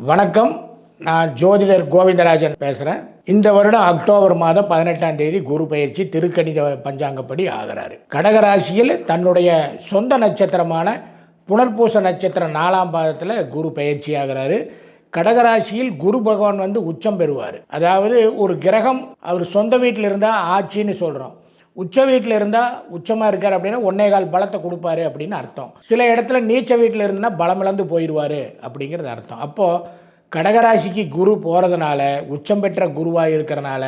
வணக்கம். நான் ஜோதிடர் கோவிந்தராஜன் பேசுகிறேன் இந்த வருடம் அக்டோபர் மாதம் பதினெட்டாம் தேதி குரு பயிற்சி திருக்கணித பஞ்சாங்கப்படி ஆகிறாரு. கடகராசியில் தன்னுடைய சொந்த நட்சத்திரமான புனர்பூச நட்சத்திரம் நாலாம் பாதத்தில் குரு பயிற்சி ஆகிறாரு. கடகராசியில் குரு பகவான் வந்து உச்சம் பெறுவார். அதாவது ஒரு கிரகம் அவர் சொந்த வீட்டில் இருந்தால் ஆட்சின்னு சொல்கிறோம் உச்ச வீட்டில் இருந்தால் உச்சமாக இருக்கார் அப்படின்னா ஒன்னே கால் பலத்தை கொடுப்பாரு அப்படின்னு அர்த்தம். சில இடத்துல நீச்ச வீட்டில் இருந்துன்னா பலம் இழந்து போயிடுவார் அப்படிங்கிறது அர்த்தம். அப்போது கடகராசிக்கு குரு போகிறதுனால உச்சம் பெற்ற குருவாக இருக்கிறனால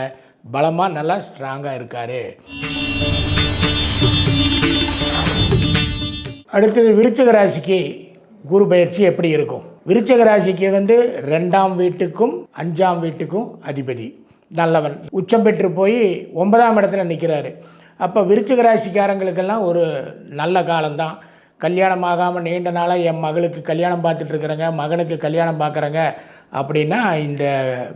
பலமாக நல்லா ஸ்ட்ராங்காக இருக்கார். அடுத்தது விருச்சக ராசிக்கு குரு பயிற்சி எப்படி இருக்கும்? விருச்சக ராசிக்கு வந்து ரெண்டாம் வீட்டுக்கும் அஞ்சாம் வீட்டுக்கும் அதிபதி நல்லவன். உச்சம் பெற்று போய் ஒன்பதாம் இடத்துல நிற்கிறாரு அப்போ விருச்சிக ராசிக்காரங்களுக்கெல்லாம் ஒரு நல்ல காலம்தான். கல்யாணம் ஆகாமல் நீண்ட நாளாக என் மகளுக்கு கல்யாணம் பார்த்துட்ருக்குறேங்க மகனுக்கு கல்யாணம் பார்க்குறேங்க அப்படின்னா இந்த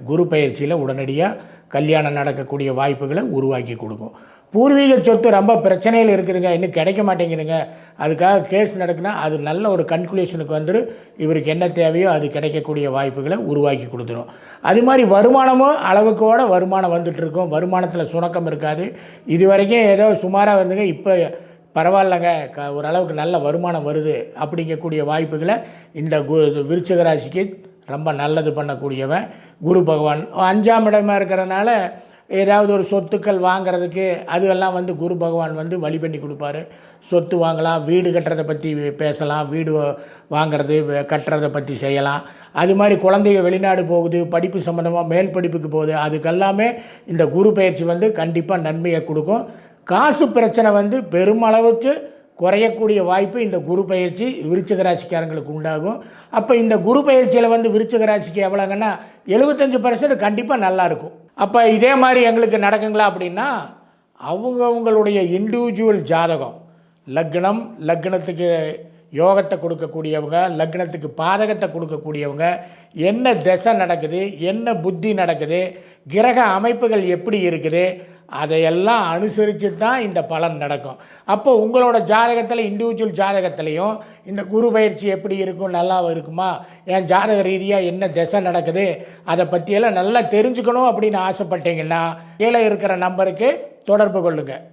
குரு பயிற்சியில் உடனடியாக கல்யாணம் நடக்கக்கூடிய வாய்ப்புகளை உருவாக்கி கொடுக்கும். பூர்வீக சொத்து ரொம்ப பிரச்சனையில் இருக்குதுங்க இன்னும் கிடைக்க மாட்டேங்குதுங்க. அதுக்காக கேஸ் நடக்குன்னா அது நல்ல ஒரு கன்க்ளூஷனுக்கு வந்துடும் இவருக்கு என்ன தேவையோ அது கிடைக்கக்கூடிய வாய்ப்புகளை உருவாக்கி கொடுத்துரும். அது மாதிரி வருமானமும் அளவுக்கோட வருமானம் வந்துட்டுருக்கும் வருமானத்தில் சுணக்கம் இருக்காது. இது வரைக்கும் ஏதோ சுமாராக வந்துங்க இப்போ பரவாயில்லைங்க க ஓரளவுக்கு நல்ல வருமானம் வருது அப்படிங்கக்கூடிய வாய்ப்புகளை இந்த கு விருச்சகராசிக்கு ரொம்ப நல்லது பண்ணக்கூடியவன் குரு பகவான். அஞ்சாம் இடமா இருக்கிறதுனால ஏதாவது ஒரு சொத்துக்கள் வாங்குறதுக்கு அதுவெல்லாம் வந்து குரு பகவான் வந்து வழி பண்ணி கொடுப்பாரு. சொத்து வாங்கலாம் வீடு கட்டுறதை பற்றி பேசலாம் வீடு வாங்குறது கட்டுறதை பற்றி செய்யலாம். அது மாதிரி குழந்தைங்க வெளிநாடு போகுது படிப்பு சம்மந்தமாக மேல் படிப்புக்கு போகுது. அதுக்கெல்லாமே இந்த குரு பயிற்சி வந்து கண்டிப்பாக நன்மையை கொடுக்கும். காசு பிரச்சனை வந்து பெருமளவுக்கு குறையக்கூடிய வாய்ப்பு இந்த குரு பயிற்சி விருச்சிக ராசிக்காரங்களுக்கு உண்டாகும். அப்போ இந்த குரு பயிற்சியில் வந்து விருச்சிக ராசிக்கு எவ்வளோங்கன்னா எழுபத்தஞ்சு பர்சன்ட் கண்டிப்பாக நல்லா இருக்கும். அப்போ இதே மாதிரி எங்களுக்கு நடக்குங்களா அப்படின்னா அவங்கவுங்களுடைய இண்டிவிஜுவல் ஜாதகம். லக்னம் லக்னத்துக்கு யோகத்தை கொடுக்கக்கூடியவங்க லக்னத்துக்கு பாதகத்தை கொடுக்கக்கூடியவங்க என்ன திசை நடக்குது என்ன புத்தி நடக்குது கிரக அமைப்புகள் எப்படி இருக்குது அதையெல்லாம் அனுசரித்து தான் இந்த பலன் நடக்கும். அப்போ உங்களோட ஜாதகத்தில் இண்டிவிஜுவல் ஜாதகத்திலையும் இந்த குரு பயிற்சி எப்படி இருக்கும் நல்லா இருக்குமா என் ஜாதக ரீதியாக என்ன திசை நடக்குது அதை பற்றியெல்லாம் நல்லா தெரிஞ்சுக்கணும் அப்படின்னு ஆசைப்பட்டீங்கன்னா கீழே இருக்கிற நம்பருக்கு தொடர்பு கொள்ளுங்கள்